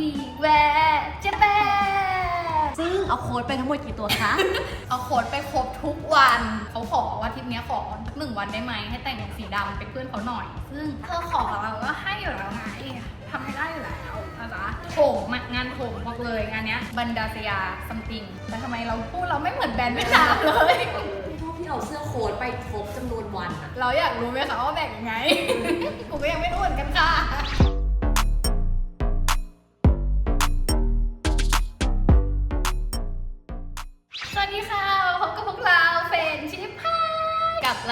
we wear Japan ซึ่งเอาโค้ดไปทั้งหมดกี่ตัวคะ เอาโค้ดไปครบทุกวัน เขาขอว่าทริปเนี้ยขอหนึ่งวันได้ไหมให้แต่งเป็นสีดำเป็นเพื่อนเขาหน่อย ซึ่งเธอขอเราก็ให้อยู่แล้วไงทำให้ได้อยู่แล้วนะจ๊ะโถมอะงานโถมบอกเลยงานเนี้ยบันดาเซียซัมติงแต่ทำไมเราพูดเราไม่เหมือนแบรนด์เวียดนามเลยพวกที่เอาเสื้อโค้ดไปครบจำนวนวันอะ เราอยากรู้ไหมคะว่าแบ่งยังไงกูก็ยังไม่รู้เหมือนกันค่ะ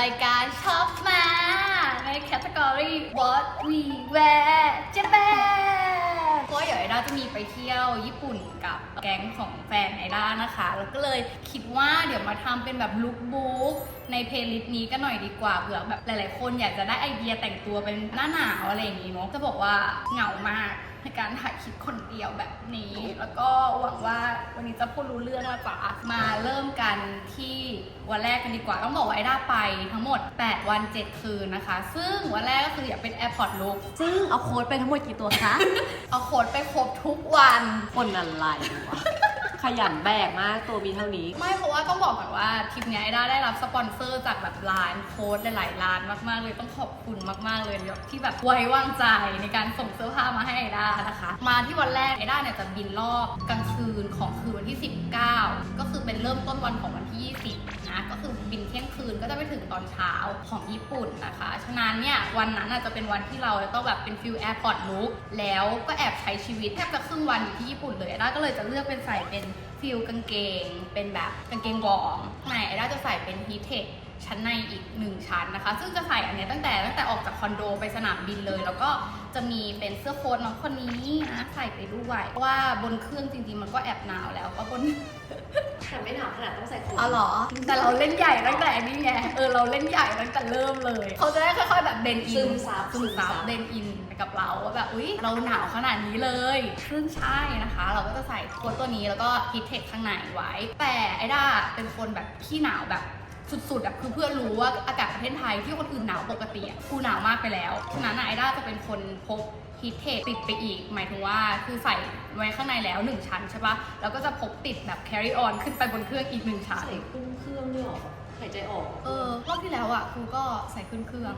รายการช็อปมาในแคตตากรี What We Wear Japan เพราะว่าเดี๋ยวไอด้าจะมีไปเที่ยวญี่ปุ่นกับแก๊งของแฟนไอด้านะคะ แล้วก็เลยคิดว่าเดี๋ยวมาทำเป็นแบบลุคบุ๊กในเพลย์ลิสต์นี้กันหน่อยดีกว่าเผื่อแบบหลายๆ คนอยากจะได้ไอเดียแต่งตัวเป็นหน้าหนาวอะไรอย่างนี้เนาะจะบอกว่าเหงามาก ในการถ่ายคลิปคนเดียวแบบนี้ แล้วก็หวังว่าวันนี้จะพูดรู้เรื่องแล้วจ้ะมาเริ่มกันที่วันแรกกันดีกว่า ต้องบอกว่าไอด้าไปทั้งหมด 8 วัน 7 คืนนะคะ ซึ่งวันแรกก็คืออยากเป็น Airport Look ซึ่งเอาโค้ดไปทั้งหมดกี่ตัวคะ เอาโค้ดไปครบทุกวันคนอะไรวะ ขยันแบกมากตัวมีเท่านี้ ไม่เพราะว่าต้องบอกก่อนว่าทริปเนี้ยไอด้าได้รับสปอนเซอร์จากแบบร้านโค้ดหลายๆร้านมากๆเลยต้องขอบคุณมากๆเลยที่แบบไว้วางใจในการส่งเสื้อผ้ามาให้ไอด้านะคะ มาที่วันแรกไอด้าเนี่ยจะบินรอบกลางคืนของคืนวันที่ 19 ก็คือเป็นเริ่มต้นวันของวันที่ 20 นะก็คือบินเที่ยงคืนก็จะไปถึงตอนเช้าของญี่ปุ่นนะคะ ฉะนั้นเนี่ยวันนั้นอาจจะเป็นวันที่เราต้องแบบเป็นฟิลแอร์พอร์ตลุกแล้วก็แอบใช้ชีวิตแทบจะครึ่งวันอยู่ที่ญี่ปุ่นเลยไอด้าก็เลยจะเลือกเป็นใส่เป็นฟิลกางเกง เป็นแบบกางเกงวอร์มไหนไอด้าจะใส่เป็นฮีทเทค ชั้นในอีกหนึ่งชั้นนะคะ ซึ่งจะใส่อันเนี้ยตั้งแต่ตั้งแต่ออกจากคอนโดไปสนามบินเลย แล้วก็จะมีเป็นเสื้อโค้ทน้องคนนี้นะใส่ไปด้วยเพราะว่าบนเครื่องจริงๆ มันก็แอบหนาวแล้วก็บนแต่ไม่หนาวขนาดต้องใส่โค้ดอ๋อเหรอ แต่เราเล่นใหญ่ตั้งแต่อันนี้ไงเออเราเล่นใหญ่ตั้งแต่เริ่มเลย เขาจะได้ค่อยๆแบบเบนอินซึมซับซึมซับเบนอินไปกับเราว่าแบบอุ๊ยเราหนาวขนาดนี้เลยซึ่งใช่นะคะ เราก็จะใส่โค้ทตัวนี้แล้วก็ฮิทเทคข้างในไว้ แต่ไอ้ด้าเป็นคนแบบขี้หนาวแบบ สุดๆอะคือเพื่อนรู้ว่าอากาศประเทศไทยที่คนอื่นหนาวปกติอะกูหนาวมากไปแล้วฉะนั้นอะไอด้าจะเป็นคนพกฮีทเทคติดไปอีก หมายถึงว่าคือใส่ไว้ข้างในแล้ว 1 ชั้นใช่ปะแล้วก็จะพกติดแบบ carry on ขึ้นไปบนเครื่องอีก 1 ชั้น ใส่ขึ้งเครื่องด้วยเหรอ หายใจออกเออรอบที่แล้วอะครูก็ใส่ขึ้นเครื่อง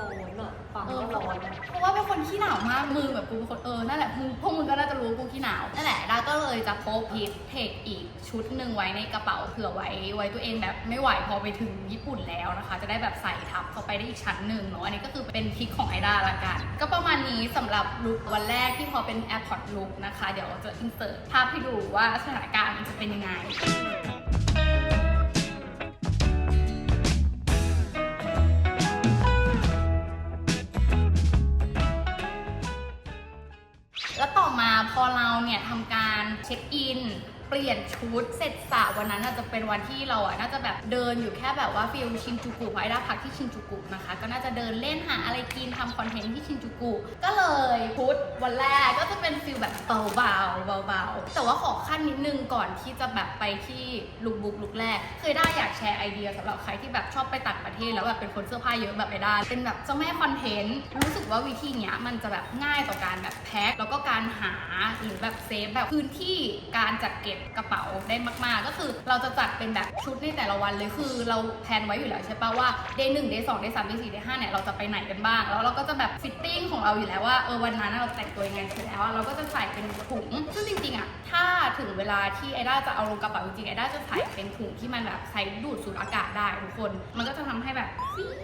ร้อนอะฟังเออก็ร้อนอะเพราะว่าเป็นคนขี้หนาวมากมือแบบกูเป็นคนเออนั่นแหละมึงพวกมึงก็น่าจะรู้กูขี้หนาวนั่นแหละด้าก็เลยจะพกพีทเทคอีกชุดหนึ่งไว้ในกระเป๋าเผื่อไว้ไว้ตัวเองแบบไม่ไหวพอไปถึงญี่ปุ่นแล้วนะคะ จะได้แบบใส่ทับเข้าไปได้อีกชั้นหนึ่งเนาะอันนี้ก็คือเป็นทริคของไอด้าละกัน ก็ประมาณนี้สำหรับลุควันแรกที่พอเป็น Airport Look นะคะ เดี๋ยวจะอินเสิร์ตภาพให้ดูว่าสถานการณ์มันจะเป็นยังไง ช็คอิน เปลี่ยนชุดเสร็จสระวันนั้นอาจจะเป็นวันที่เราอะน่าจะแบบเดินอยู่แค่แบบว่าฟิลชินจูกุเพราไอ้ด้าพักที่ชินจูกุนะคะ ก็น่าจะเดินเล่นหาอะไรกินทำคอนเทนต์ที่ชินจูกุก็เลยชุดวันแรกก็จะเป็นฟิลแบบเบาๆเบาๆแต่ว่าขอขั้นนิดนึงก่อนที่จะแบบไปที่ลุคบุ๊กลุคแรกเคยได้อยากแชร์ไอเดียสำหรับใครที่แบบชอบไปต่างประเทศแล้วแบบเป็นคนเสื้อผ้าเยอะแบบไอด้าเป็นแบบเจ้าแม่คอนเทนต์รู้สึกว่าวิธีเนี้ยมันจะแบบง่ายต่อการแบบแพ็คแล้วก็การหาหรือแบบเซฟแบบพื้นที่การจัดเก็บกระเป๋าได้มากๆ ก็คือเราจะจัดเป็นแบบชุดในแต่ละวันเลยคือเราแพลนไว้อยู่แล้วใช่ปะว่า day 1 day 2 day 3 day 4 day 5เนี่ยเราจะไปไหนกันบ้าง แล้วเราก็จะแบบฟิตติ้งของเราอยู่แล้วว่าเออวันนั้นเราแต่งตัวยังไงเสร็จแล้วเราก็จะใส่เป็นถุงซึ่งจริงๆอะถ้าถึงเวลาที่ไอด้าจะเอาลงกระเป๋าจริงๆไอด้าจะใส่เป็นถุงที่มันแบบใส่ดูดสูดอากาศได้ทุกคน มันก็จะทำให้แบบฟีบ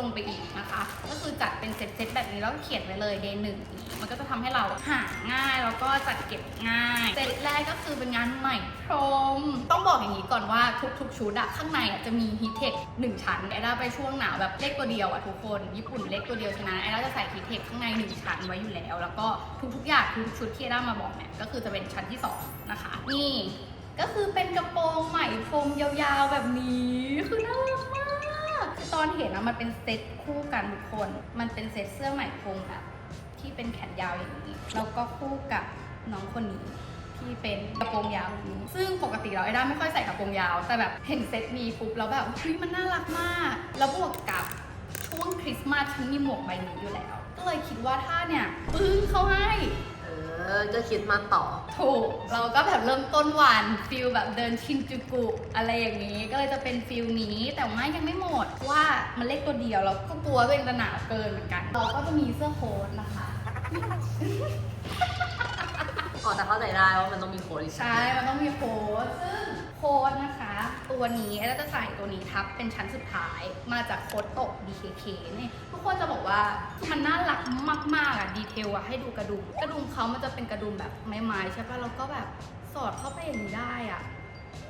ลงไปอีกนะคะ ก็คือจัดเป็นเซตๆแบบนี้แล้วเขียนไว้เลย day หนึ่งอีกมันก็จะทำให้เราหาง่ายแล้วก็จัดเก็บง่ายเซตแรกก็คือเป็นงานใหม่พรม ต้องบอกอย่างนี้ก่อนว่าทุกๆชุดอะข้างในอะจะมีฮีทเทคหนึ่งชั้นไอด้าไปช่วงหนาวแบบเล็กตัวเดียวอะทุกคนญี่ปุ่นเล็กตัวเดียวฉะนั้นไอด้าจะใส่ฮีทเทคข้างในหนึ่งชั้นไว้อยู่แล้ว แล้วก็ทุกๆอย่างทุกชุดที่ไอด้ามาบอกเนี่ยก็คือจะเป็นชั้นที่สองนะคะนี่ก็คือเป็นกระโปรงใหม่พรมยาวๆแบบนี้คือน่ารักมาก ตอนเห็นนะมันเป็นเซ็ตคู่กันทุกคน มันเป็นเซ็ตเสื้อใหม่พรมแบบที่เป็นแขนยาวอย่างนี้ แล้วก็คู่กับน้องคนนี้ที่เป็นกระโปรงยาวนี้ ซึ่งปกติเราไอ้ด้าไม่ค่อยใส่กระโปรงยาว แต่แบบเห็นเซ็ตนี้ปุ๊บแล้วแบบเฮ้ยมันน่ารักมาก แล้วบวกกับช่วงคริสต์มาสฉันมีหมวกใบนี้อยู่แล้ว ก็เลยคิดว่าถ้าเนี่ยปึ้งเขาให้ เออ ก็คิดมาต่อ ถูก เราก็แบบเริ่มต้นวันฟิลแบบเดินชินจูกุอะไรอย่างนี้ ก็เลยจะเป็นฟิลนี้ แต่ว่ายังไม่หมดว่ามันเล็กตัวเดียวเราก็กลัวตัวเองจะหนาวเกินเหมือนกัน เราก็จะมีเสื้อโค้ทนะคะ อ๋อแต่เข้าใจได้ว่ามันต้องมีโค้ดอีกใช่ มันต้องมีโค้ดซึ่งโค้ดนะคะ ตัวนี้เราจะใส่ตัวนี้ทับเป็นชั้นสุดท้ายมาจากโค้ดตก DKK นี่ทุกคนจะบอกว่ามันน่ารักมากๆอะดีเทลอะให้ดูกระดุมกระดุมเขามันจะเป็นกระดุมแบบไม้ๆใช่ปะแล้วก็แบบสอดเข้าไปอย่างนี้ได้อะ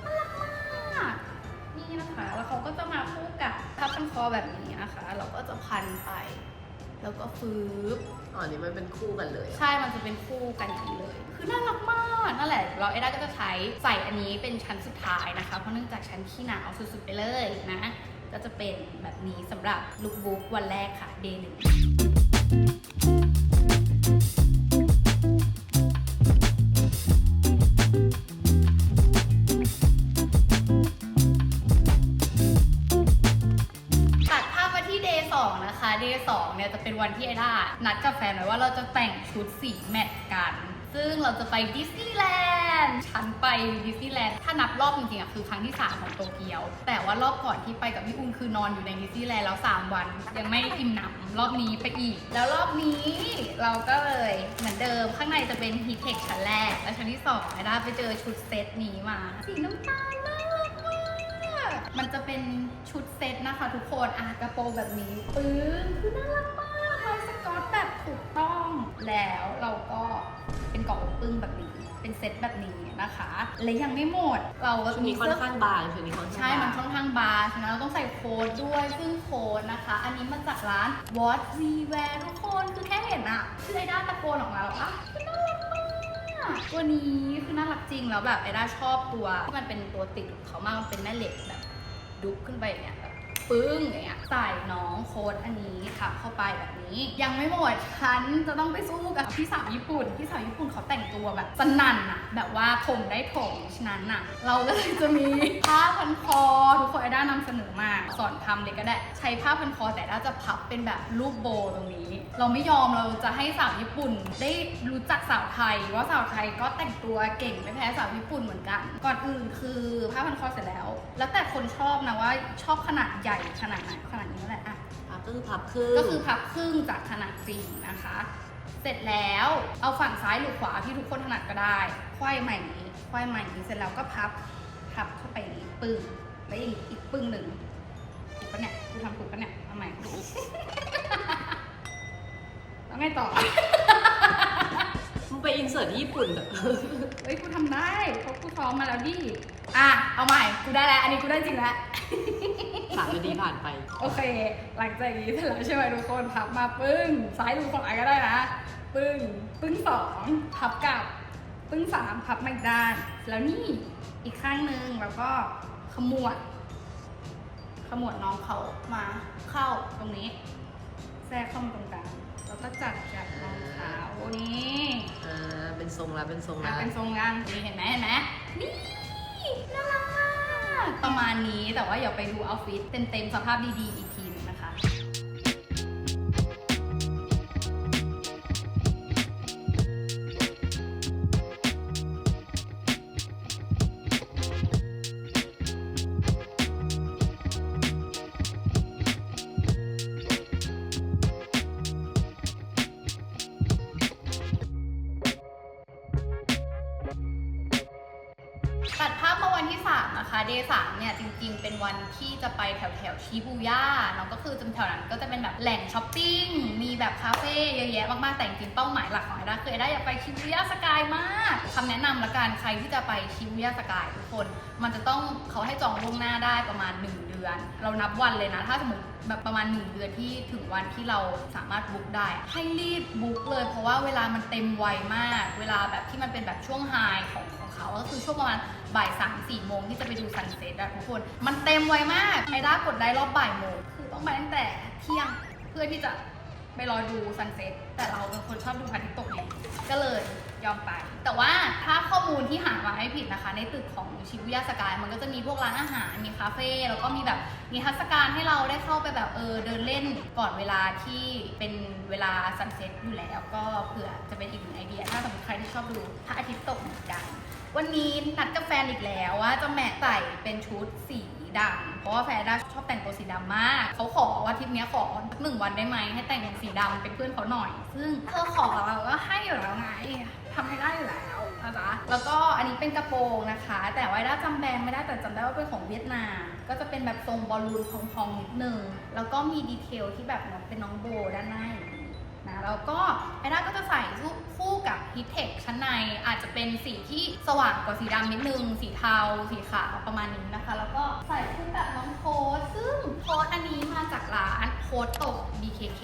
น่ารักมากนี่นะคะ แล้วเขาก็จะมาคู่กับทับพันคอแบบนี้นะคะ เราก็จะพันไป แล้วก็ฟืบ อ๋ออันนี่มันเป็นคู่กันเลยใช่ มันจะเป็นคู่กันอย่างนี้เลย คือน่ารักมาก นั่นแหละ เราเอด้าก็จะใช้ใส่อันนี้เป็นชั้นสุดท้ายนะคะ เพราะเนื่องจากชั้นขี้หนาวสุดๆไปเลยนะ ก็จะเป็นแบบนี้สำหรับลุคบุ๊กวันแรกค่ะ เดย์หนึ่ง ตัดภาพมาที่เดย์สองนะคะเดย์สองเนี่ยจะเป็นวันที่ไอด้า นัดกับแฟนไว้ว่าเราจะแต่งชุดสีแมทกัน ซึ่งเราจะไปดิสนีย์แลนด์ฉันไปดิสนีย์แลนด์ถ้านับรอบจริงๆอะคือครั้งที่ 3 ของโตเกียว แต่ว่ารอบก่อนที่ไปกับพี่อุ้มคือนอนอยู่ในดิสนีย์แลนด์แล้ว 3 วัน ยังไม่อิ่มหนำรอบนี้ไปอีก แล้วรอบนี้เราก็เลยเหมือนเดิมข้างในจะเป็นฮีทเทคชั้นแรก และชั้นที่2ไอด้าไปเจอชุดเซตนี้มาสีน้ำตาลมากมันจะเป็นชุดเซตนะคะทุกคนอะกระโปรงแบบนี้ปึ้งคือน่ารักมาก ถูกต้องแล้วเราก็เป็นเกาะอกปึ้งแบบนี้ เป็นเซตแบบนี้นะคะ และยังไม่หมด เราก็ชุดนี้ค่อนข้างบางชุดนี้ค่อนข้างใช่ มันบางค่อนข้างบางฉะนั้นเราต้องใส่โค้ดด้วย ซึ่งโค้ดนะคะ อันนี้มาจากร้าน What We Wear ทุกคน คือแค่เห็นอะคือไอด้าตะโกนออกมาแล้วอะคือน่ารักมากตัวนี้คือน่ารักจริงแล้วแบบไอด้าชอบตัวที่มันเป็นตัวติดของเขามากมันเป็นแม่เหล็กแบบดุกขึ้นไปอย่างเงี้ยแบบ ปึ้งอย่างเงี้ยใส่น้องโค้ดอันนี้ทับเข้าไปแบบนี้ ยังไม่หมดฉันจะต้องไปสู้กับพี่สาวญี่ปุ่นพี่สาวญี่ปุ่นเขาแต่งตัวแบบสนั่นอะแบบว่าผมได้ผมฉะนั้นอะเราก็เลยจะมีผ้าพันคอทุกคนไอด้านำเสนอมาสอนทำเลยก็ได้ ใช้ผ้าพันคอแต่ด้าจะพับเป็นแบบรูปโบตรงนี้ เราไม่ยอมเราจะให้สาวญี่ปุ่น ได้รู้จักสาวไทยว่าสาวไทยก็แต่งตัวเก่งไม่แพ้สาวญี่ปุ่นเหมือนกัน ก่อนอื่นคือผ้าพันคอเสร็จแล้ว แล้วแต่คนชอบนะว่าชอบขนาดใหญ่ขนาดไหนขนาดนี้นั่นแหละอะพับก็คือพับครึ่งก็คือพับครึ่งจากขนาดจริงนะคะ เสร็จแล้วเอาฝั่งซ้ายหรือขวาที่ทุกคนถนัดก็ได้ควยใหม่นี้ควยใหม่นี้เสร็จแล้วก็พับพับเข้าไปอย่างนี้ปึ้งแล้วอีกอีกปึ้งหนึ่งถูกปะเนี่ยกูทำถูกปะเนี่ยเอาใหม่แล้วไงต่อมึง ไปอินเสิร์ตที่ญี่ปุ่นเหรอเฮ้ยกูทำได้เพราะกูซ้อมมาแล้วดิ อะ เอาใหม่ กูได้แล้ว อันนี้กูได้จริงแล้ว สามนาทีผ่านไป โอเค หลังจากนี้เสร็จแล้วใช่ไหมทุกคนพับมาปึ้ง ซ้ายดูฝั่งไหนก็ได้นะ ปึ้ง ปึ้งสองพับกลับ ปึ้งสามพับมาอีกด้าน แล้วนี่อีกข้างหนึ่งแล้วก็ขมวด ขมวดน้องเขามาเข้าตรงนี้ แทรกเข้ามาตรงกลาง แล้วก็จัดกับรองเท้านี่อ่าเป็นทรงแล้วเป็นทรงละแล้วเป็นทรงงางนี่เห็นไหมเห็นไหมนี่น่ารักมากประมาณนี้แต่ว่าอย่าไปดูเอาฟิตเต็มๆสภาพดีๆอีก ตัดภาพมาวันที่ 3 นะคะ เดย์สามเนี่ยจริงๆ เป็นวันที่จะไปแถวแถวชิบูย่าเนาะก็คือจำแถวนั้นก็จะเป็นแบบแหล่งช้อปปิ้ง มีแบบคาเฟ่เยอะแยะมากๆ แต่จริงเป้าหมายหลักของไอด้าคือไอด้าอยากไปชิบูย่าสกายมากคำแนะนำละกันใครที่จะไปชิบูย่าสกายทุกคน มันจะต้องเขาให้จองล่วงหน้าได้ประมาณ 1 เดือน เรานับวันเลยนะ ถ้าสมมติแบบประมาณ 1 เดือนที่ถึงวันที่เราสามารถบุ๊กได้ ให้รีบบุ๊กเลย เพราะว่าเวลามันเต็มไวมาก เวลาแบบที่มันเป็นแบบช่วงไฮของของเขาก็คือช่วงประมาณ บ่ายสามสี่โมงที่จะไปดูซันเซ็ตอะทุกคน มันเต็มไวมากไอด้ากดได้รอบบ่ายโมงคือต้องไปตั้งแต่เที่ยงเพื่อที่จะไปรอดูซันเซ็ตแต่เราเป็นคนชอบดูพระอาทิตย์ตกไงก็เลยยอมไป แต่ว่าถ้าข้อมูลที่หามาให้ผิดนะคะ ในตึกของชิบุย่าสกายมันก็จะมีพวกร้านอาหาร มีคาเฟ่แล้วก็มีแบบมีทัศการให้เราได้เข้าไปแบบเออเดินเล่นก่อนเวลาที่เป็นเวลาซันเซ็ตอยู่แล้ว ก็เผื่อจะเป็นอีกหนึ่งไอเดีย ถ้าสมมติใครที่ชอบดูพระอาทิตย์ตกเหมือนกัน วันนี้นัดกับแฟนอีกแล้วว่าจะแมทใส่เป็นชุดสีดำเพราะว่าแฟนด้าชอบแต่งตัวสีดำมาก เขาขอว่าทริปนี้ขอหนึ่งวันได้ไหมให้แต่งเป็นสีดำเป็นเพื่อนเขาหน่อย ซึ่งเธอขอเราก็ให้อยู่แล้วไงทำให้ได้อยู่แล้วนะจ๊ะแล้วก็อันนี้เป็นกระโปรงนะคะ แต่ว่าด้าจำแบรนด์ไม่ได้แต่จำได้ว่าเป็นของเวียดนาม ก็จะเป็นแบบทรงบอลลูนพองๆนิดนึงแล้วก็มีดีเทลที่แบบเป็นน้องโบด้านหน้าอย่างนี้ นะแล้วก็ไอด้าก็จะใส่คู่กับฮิตเทคชั้นในอาจจะเป็นสีที่สว่างกว่าสีดำนิดนึง สีเทา สีขาวประมาณนี้นะคะ แล้วก็ใส่คู่กับน้องโค้ดซึ่งโค้ดอันนี้มาจากร้านโค้ดตก BKK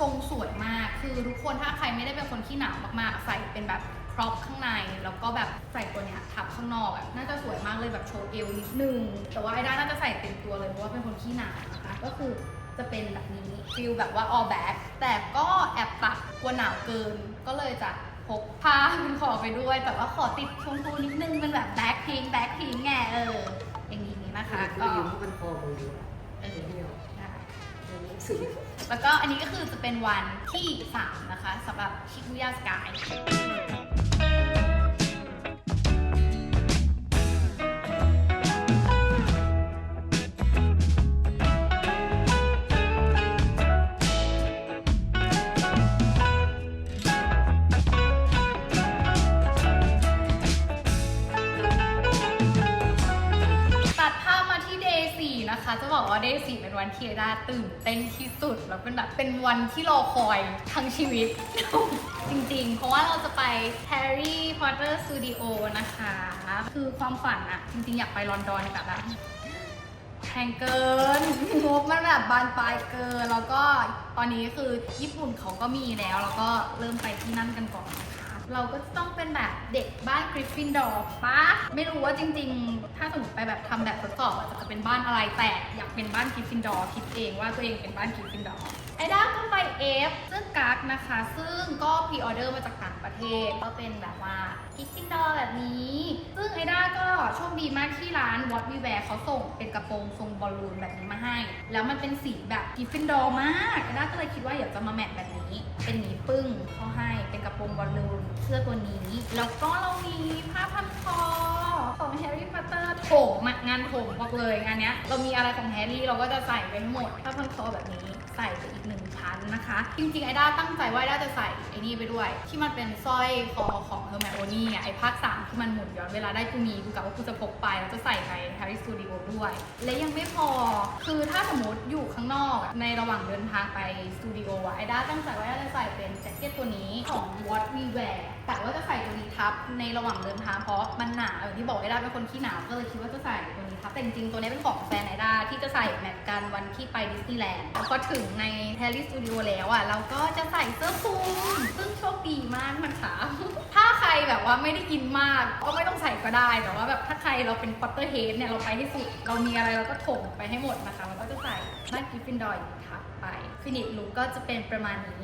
ทรงสวยมากคือทุกคนถ้าใครไม่ได้เป็นคนขี้หนาวมากๆ ใส่เป็นแบบครอปข้างใน แล้วก็แบบใส่ตัวเนี้ยทับข้างนอกอะน่าจะสวยมากเลยแบบโชว์เอวนิดนึงแต่ว่าไอด้าน่าจะใส่เต็มตัวเลยเพราะว่าเป็นคนขี้หนาวนะคะก็คือ จะเป็นแบบนี้ฟิลแบบว่า all back แต่ก็แอบตักกลัวหนาวเกิน ก็เลยจะพกผ้าเป็นขอไปด้วย แต่ว่าขอติดชมพูนิดนึงเป็นแบบแบ็คพิงแบ็คพิงไงเอออย่างนี้นะคะก็ก็ยืมมันคอมึงดูเออเดียวได้หนังสือแล้วก็อันนี้ก็คือจะเป็นวันที่ 3 นะคะสำหรับชิคุย่าสกาย เที่เอด้าตื่นเต้นที่สุดแล้วเป็นแบบเป็นวันที่รอคอยทั้งชีวิต จริงๆ เพราะว่าเราจะไป Harry Potter Studio นะคะ คือความฝันอะจริงๆ อยากไปลอนดอนแต่แบบแพงเกินงบมันแบบบานปลายเกิน แล้วก็ตอนนี้คือญี่ปุ่นเขาก็มีแล้ว แล้วก็เริ่มไปที่นั่นกันก่อนนะคะ เราก็ต้องเป็นแบบเด็กบ้านกริฟฟินดอร์ปะไม่รู้ว่าจริง ๆ ถ้าสมมติไปแบบทำแบบทดสอบอะจะเป็นบ้านอะไรแต่อยากเป็นบ้านกริฟฟินดอร์คิดเองว่าตัวเองเป็นบ้านกริฟฟินดอร์ ไอด้าก็ไปเอฟซึ่งกั๊กนะคะ ซึ่งก็พรีออเดอร์มาจากต่างประเทศ ก็เป็นแบบว่ากริฟฟินดอร์แบบนี้ ซึ่งไอด้าก็โชคดีมากที่ร้านวอตวีแวร์เขาส่งเป็นกระโปรงทรงบอลลูนแบบนี้มาให้ แล้วมันเป็นสีแบบกริฟฟินดอร์มากไอด้าก็เลยคิดว่าอยากจะมาแมทแบบนี้ เป็นหมีปึ้งเขาให้เป็นกระโปรงบอลลูนเสื้อตัวนี้ แล้วก็เรามีผ้าพันคอของแฮร์รี่พอตเตอร์โถมงานโถมบอกเลยงานเนี้ยเรามีอะไรของแฮร์รี่เราก็จะใส่ไปทั้งหมดผ้าพันคอแบบนี้ ส่ไปอีกหนึ่งชั้นนะคะ จริงๆไอด้าตั้งใจว่าไอด้าจะใส่ไอ้นี่ไปด้วย ที่มันเป็นสร้อยคอของเฮอร์แมโอนี่ไอภาคสามที่มันหมุนย้อนเวลาได้กูมีกูกะว่ากูจะพกไปแล้วจะใส่ไปแฮร์รี่สตูดิโอด้วย และยังไม่พอคือถ้าสมมติอยู่ข้างนอกในระหว่างเดินทางไปสตูดิโออะไอด้าตั้งใจว่าจะใส่เป็นแจ็คเก็ตตัวนี้ของ What We Wear ต่ว่าจะใส่ตัวนี้ทับในระหว่างเดินทางเพราะมันหนาอย่างที่บอกไอด้าเป็นคนขี้หนาวก็เลยคิดว่าจะใส่ตัวนี้ทับแต่จริงๆตัวนี้เป็นของแฟนไอด้าที่จะใส่แมทกันวันที่ไปดิสนีย์แลนด์พอถึงในแฮร์รี่สตูดิโอแล้วอะเราก็จะใส่เสื้อคลุมซึ่งโชคดีมากนะคะถ้าใครแบบว่าไม่ได้อินมากก็ไม่ต้องใส่ก็ได้แต่ว่าแบบถ้าใครเราเป็นพอตเตอร์เฮดเนี่ยเราไปให้สุดเรามีอะไรเราก็ถมไปให้หมดนะคะเราก็จะใส่บ้ากิฟฟินดอยทับไปฟินิชลุคก็จะเป็นประมาณนี้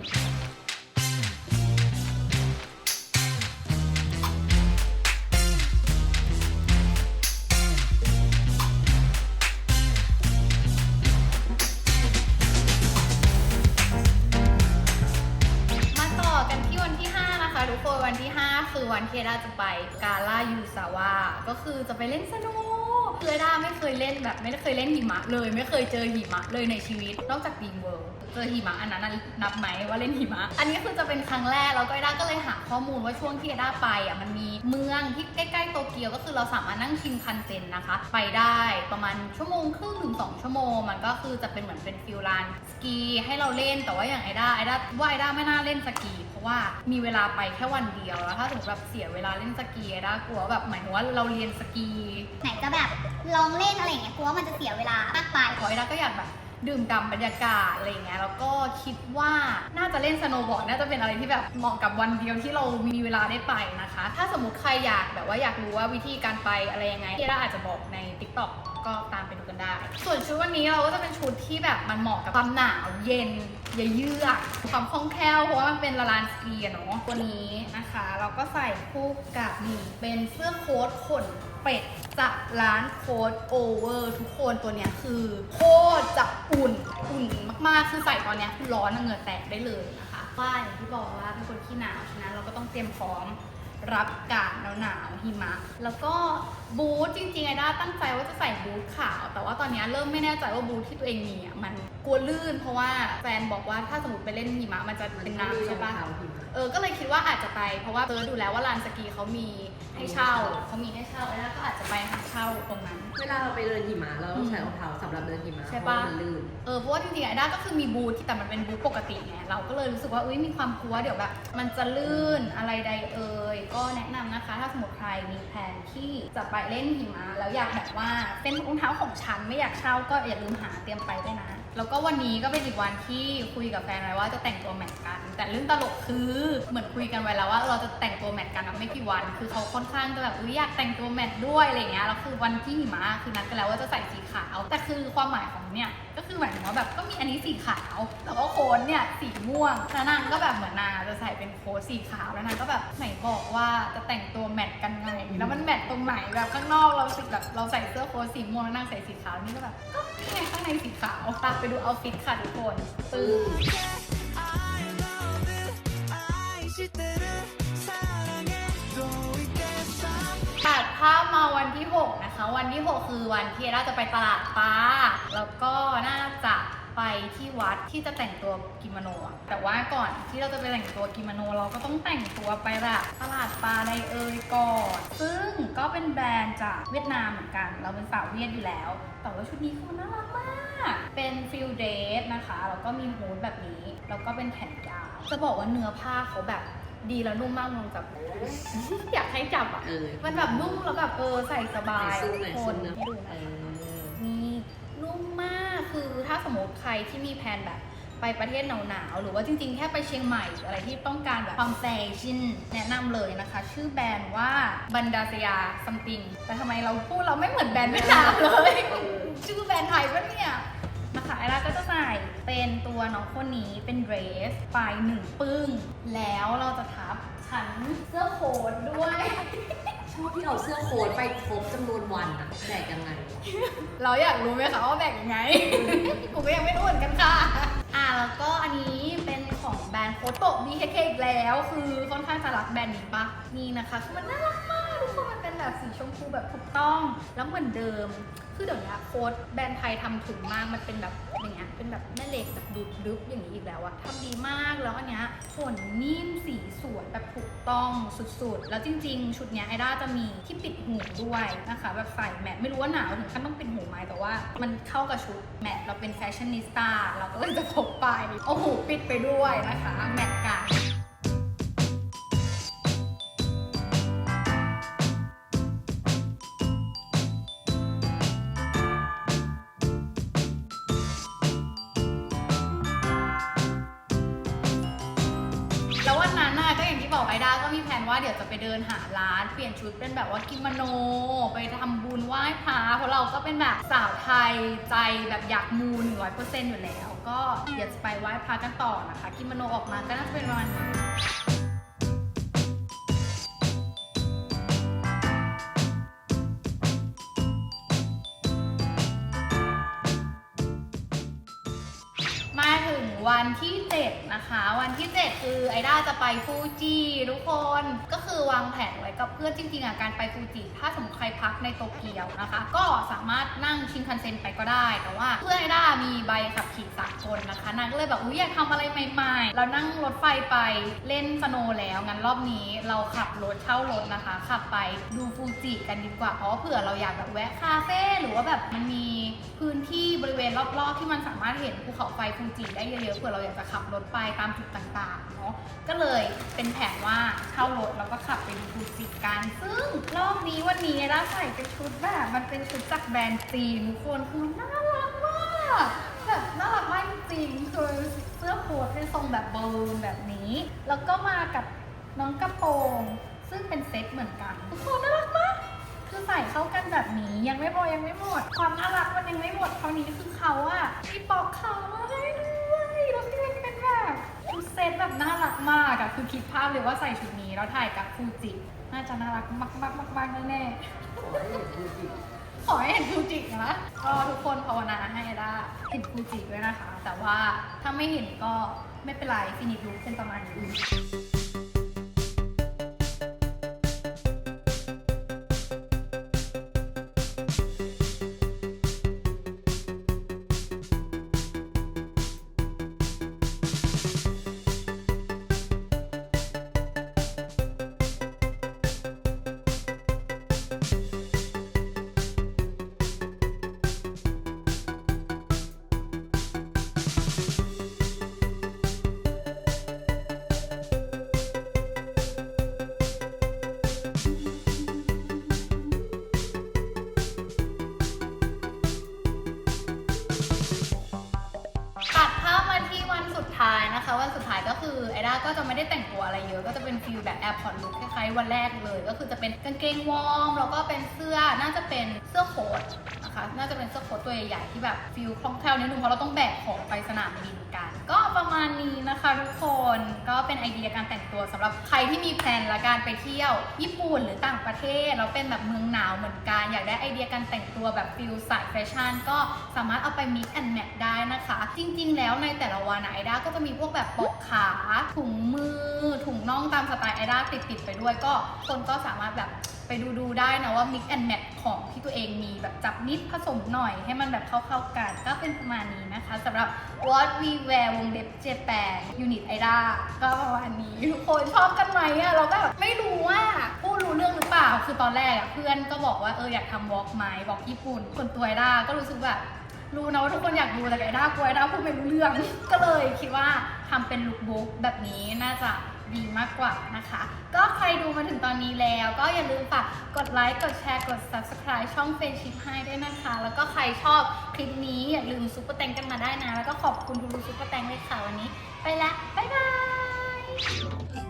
วันที่เอด้าจะไปกาล่ายูซาวาก็คือจะไปเล่นสนุก คือด้าไม่เคยเล่นแบบไม่ได้เคยเล่นหิมะเลย ไม่เคยเจอหิมะเลยในชีวิต นอกจากดีมเวิลด์เจอหิมะอันนั้นนับไหมว่าเล่นหิมะ อันนี้คือจะเป็นครั้งแรกแล้วก็เอด้าก็เลยหาข้อมูลว่าช่วงที่เอด้าไปอะมันมีเมืองที่ใกล้ๆโตเกียวก็คือเราสามารถนั่งชินคันเซ็นนะคะ ไปได้ประมาณชั่วโมงครึ่งถึงสองชั่วโมง มันก็คือจะเป็นเหมือนเป็นฟิลลานสกีให้เราเล่นแต่ว่าอย่างไอด้าไอด้าว่าไอด้าไม่น่าเล่นสกีเพราะว่ามีเวลาไปแค่วันเดียวแล้วถ้าสมมติแบบเสียเวลาเล่นสกีไอด้ากลัวแบบหมายถึงว่าเราเรียนสกี ไหนจะแบบลองเล่นอะไรอย่างเงี้ยกลัวว่ามันจะเสียเวลามากไป ขอไอด้าก็อยากแบบดื่มด่ำบรรยากาศอะไรอย่างเงี้ยแล้วก็คิดว่าน่าจะเล่นสโนว์บอร์ดน่าจะเป็นอะไรที่แบบเหมาะกับวันเดียวที่เรามีเวลาได้ไปนะคะ ถ้าสมมติใครอยากแบบว่าอยากรู้ว่าวิธีการไปอะไรยังไงที่ด้าอาจจะบอกใน TikTok ก็ก็ตามไปดูกันได้ ส่วนชุดวันนี้เราก็จะเป็นชุดที่แบบมันเหมาะกับความหนาวเย็นเยือกความคล่องแคล่วเพราะว่ามันเป็นละลานสกีเนาะตัวนี้นะคะ เราก็ใส่คู่กับนี่เป็นเสื้อโค้ทขน เป็ดจากร้านโค้ทโอเวอร์ทุกคนตัวเนี้ยคือโคตรจะอุ่นอุ่นมากๆ คือใส่ตอนเนี้ยคือร้อนอะเหงื่อแตกได้เลยนะคะว่าอย่างที่บอกว่าเป็นคนขี้หนาวฉะนั้นเราก็ต้องเตรียมพร้อมรับการหนาวหนาวๆหิมะ แล้วก็บูทจริงๆไอด้าตั้งใจว่าจะใส่บูทขาว แต่ว่าตอนนี้เริ่มไม่แน่ใจว่าบูทที่ตัวเองมีอะมันกลัวลื่น เพราะว่าแฟนบอกว่าถ้าสมมติไปเล่นหิมะมันจะเป็นน้ำใช่ปะเท้าหิมะเออก็เลยคิดว่าอาจจะไปเพราะว่าเจอดูแล้วว่าลานสกีเขามี ให้เช่าเขามีให้เช่าแล้วก็อาจจะไปหาเช่าตรงนั้น เวลาเราไปเดินหิมะเราต้องใช้รองเท้าสำหรับเดินหิมะใช่เพปะราะว่ามันลื่น เออเพราะว่าจริงๆไอด้าก็คือมีบูธที่แต่มันเป็นบูธปกติไงเราก็เลยรู้สึกว่าอุ้ยมีความกลัวเดี๋ยวแบบ มันจะลื่นอะไรใดเอ่ยก็แนะนำนะคะ ถ้าสมมติใครมีแผนที่จะไปเล่นหิมะแล้วอยากแบบว่าเป็นรองเท้าของฉันไม่อยากเช่าก็อย่าลืมหาเตรียมไปด้วยนะ แล้วก็วันนี้ก็เป็นอีกวันที่คุยกับแฟนไว้ว่าจะแต่งตัวแมทกัน แต่เรื่องตลกคือเหมือนคุยกันไว้แล้วว่าเราจะแต่งตัวแมทกันนะไม่กี่วัน คือเขาค่อนข้างจะแบบอุ้ยอยากแต่งตัวแมทด้วยอะไรเงี้ยแล้วคือวันที่หิมะคือนัดกันแล้วว่าจะใส่สีขาว แต่คือความหมายของเนี่ย ก็คือหมายถึงว่าแบบก็มีอันนี้สีขาว แล้วก็โค้ทเนี่ยสีม่วงแล้วนางก็แบบเหมือนนางจะใส่เป็นโค้ทสีขาวแล้วนางก็แบบไหนบอกว่าจะแต่งตัวแมทกันไงแล้วมันแมทตรงไหนแบบข้างนอกเราสิแบบเราใส่เสื้อโค้ทสีม่วงแล้วนางใส่สีขาวนี่ก็แบบก็นี่ไงข้างในสีขาวตามไปดูเอาฟิตค่ะทุกคนตึงตัดะวันที่ 6 คือวันที่เราจะไปตลาดปลาแล้วก็น่าจะไปที่วัดที่จะแต่งตัวกิโมโนแต่ว่าก่อนที่เราจะไปแต่งตัวกิโมโน เราก็ต้องแต่งตัวไปแบบตลาดปลาในเอยก่อน ซึ่งก็เป็นแบรนด์จากเวียดนามเหมือนกัน เราเป็นสาวเวียดอยู่แล้ว แต่ว่าชุดนี้คือน่ารักมาก เป็นฟิลเดทนะคะ แล้วก็มีฮูดแบบนี้ แล้วก็เป็นแขนยาว จะบอกว่าเนื้อผ้าเขาแบบ ดีแล้วนุ่มมากลองจับ อยากให้จับอะ เออมันแบบนุ่มแล้วแบบเออใส่สบายไหนสู้ไหนทุกคสู้นนะให้ดูเอนะอนี่นุ่มมากคือถ้าสมมติใครที่มีแผนแบบไปประเทศหนาวๆหรือว่าจริงๆ แค่ไปเชียงใหม่หรืออะไรที่ต้องการแบบความแฟชั่นแนะนำเลยนะคะ ชื่อแบรนด์ว่าบันดาสยาซัมติงแต่ทำไมเราพูดเราไม่เหมือนแบรนด์เวียดนามเลย ชื่อแบรนด์ไทยปะเนี่ย นะคะไอร่าก็จะใส่เป็นตัวน้องคนนี้เป็นเดรสปลายหนึ่งปึ้ง แล้วเราจะทับชั้นเสื้อโค้ทด้วย ชอบที่เราเสื้อโค้ทไปครบจำนวนวันอะแบกยังไง เราอยากรู้ไหมคะว่าแบ่งยังไงกูก็ยังไม่รู้เหมือนกันค่ะ อ่าแล้วก็อันนี้เป็นของแบรนด์โคโตะ BKK อีกแล้ว คือค่อนข้างจะรักแบรนด์นี้ปะนี่นะคะคือมันน่ารักมากทุกคนมันเป็นแบบสีชมพูแบบถูกต้อง แล้วเหมือนเดิม คือเดี๋ยวนี้โค้ดแบรนด์ไทยทำถุงมาก มันเป็นแบบอย่างเงี้ย เป็นแบบแม่เหล็กแบบดุบดึบอย่างนี้อีกแล้วอะทำดีมาก แล้วอันเนี้ยขนนิ่มสีสวยแบบถูกต้องสุดๆ แล้วจริง ๆ ชุดเนี้ยไอด้าจะมีที่ปิดหูด้วยนะคะ แบบใส่แมทไม่รู้ว่าหนาวถึงขั้นต้องปิดหูไหมแต่ว่า มันเข้ากับชุดแมทเราเป็นแฟชั่นนิสต้าเราก็เลยจะพกไปเอาหูปิดไปด้วยนะคะ แมทกัน เดี๋ยวจะไปเดินหาร้านเปลี่ยนชุดเป็นแบบว่ากิโมโน ไปทำบุญไหว้พระเพราะเราก็เป็นแบบสาวไทยใจแบบอยากมูหนึ่งร้อยเปอร์เซ็นต์อยู่แล้ว ก็เดี๋ยวจะไปไหว้พระกันต่อนะคะกิโมโนออกมาก็น่าจะเป็นประมาณนี้ วันที่ 7 นะคะ วันที่ 7 คือไอด้าจะไปฟูจิทุกคนก็คือ วางแผนไว้กับเพื่อนจริงๆอะการไปฟูจิถ้าสมมติใครพักในโตเกียวนะคะ ก็สามารถนั่งชินคันเซ็นไปก็ได้ แต่ว่าเพื่อนไอด้ามีใบขับขี่สากลนะคะนางก็เลยแบบอุ้ยอยากทำอะไรใหม่ๆเรานั่งรถไฟไปเล่นสโนแล้วงั้นรอบนี้เราขับรถเช่ารถนะคะ ขับไปดูฟูจิกันดีกว่าเพราะเผื่อเราอยากแบบแวะคาเฟ่หรือว่าแบบมันมีพื้นที่บริเวณรอบๆ ที่มันสามารถเห็นภูเขาไฟฟูจิได้เยอะๆเผื่อเราอยากจะขับรถไปตามจุดต่างๆ ก็เลยเป็นแผนว่าเช่ารถแล้วก็ขับไปดูฟูจิกัน ซึ่งรอบนี้วันนี้เราใส่เป็นชุดแบบ มันเป็นชุดจากแบรนด์จีนทุกคนคือน่ารักมากแบบน่ารักมากจริงๆคือเสื้อโค้ทเป็นทรงแบบเบอร์แบบนี้ แล้วก็มากับน้องกระโปรงซึ่งเป็นเซ็ตเหมือนกันทุกคนน่ารักมากคือใส่เข้ากันแบบนี้ยังไม่พอยังไม่หมด ความน่ารักมันยังไม่หมดเท่านี้คือเขาอะมีปอกเขามาให้ ชุดเซตแบบน่ารักมากอะคือคิดภาพเลยว่าใส่ชุดนี้แล้วถ่ายกับฟูจิน่าจะน่ารักมากมากมากมากแน่ๆขอให้เห็นฟูจินะก็ทุกคนภาวนาให้ได้เห็นฟูจิด้วยนะคะ แต่ว่าถ้าไม่เห็นก็ไม่เป็นไรฟินิชลุคเป็นประมาณนี้ ก็จะไม่ได้แต่งตัวอะไรเยอะ ก็จะเป็นฟิลแบบแอร์พอร์ตลุคคล้ายๆวันแรกเลย ก็คือจะเป็นกางเกงวอร์มแล้วก็เป็นเสื้อน่าจะเป็นเสื้อโค้ทนะคะ น่าจะเป็นเสื้อโค้ทตัวใหญ่ๆที่แบบฟิลคล่องแคล่วนิดนึงเพราะเราต้องแบกของไปสนามบินกัน ก็ประมาณนี้นะคะทุกคนก็เป็นไอเดียการแต่งตัวสำหรับใครที่มีแพลนละการไปเที่ยวญี่ปุ่นหรือต่างประเทศแล้วเป็นแบบเมืองหนาวเหมือนกัน อยากได้ไอเดียการแต่งตัวแบบฟิลสายแฟชั่นก็สามารถเอาไป mix and match ได้นะคะ จริง ๆ แล้วในแต่ละวันไอด้าก็จะมีพวกแบบปกขาถุงมือ ถุงน่องตามสไตล์ไอด้าติดๆไปด้วยก็คนก็สามารถแบบไปดูดูๆได้นะว่า mix and match ของที่ตัวเองมีแบบจับนิดผสมหน่อยให้มันแบบเข้าๆกัน ก็เป็นประมาณนี้นะคะสำหรับ What We แวร์วงเล็บเจแปนยูนิตไอด้าก็ประมาณนี้ทุกคนชอบกันไหมอะเราก็แบบไม่รู้ว่าผู้รู้เรื่องหรือเปล่า คือตอนแรกอะเพื่อนก็บอกว่าเอออยากทำวอล์กไหมวอล์กญี่ปุ่นส่วนตัวไอด้าก็รู้สึกแบบรู้นะว่าทุกคนอยากดูแต่ไอด้ากลัวไอด้าพูดไม่รู้เรื่อง ก็เลยคิดว่าทำเป็นลุคบุ๊กแบบนี้น่าจะ ดีมากกว่านะคะ ก็ใครดูมาถึงตอนนี้แล้ว ก็อย่าลืมฝากกดไลค์ กดแชร์ กด subscribe ช่องเฟรนชิพให้ด้วยนะคะ แล้วก็ใครชอบคลิปนี้อย่าลืมซุปเปอร์แตงกันมาได้นะ แล้วก็ขอบคุณทุกๆซุปเปอร์แตงเลยค่ะวันนี้ ไปละ บ๊ายบาย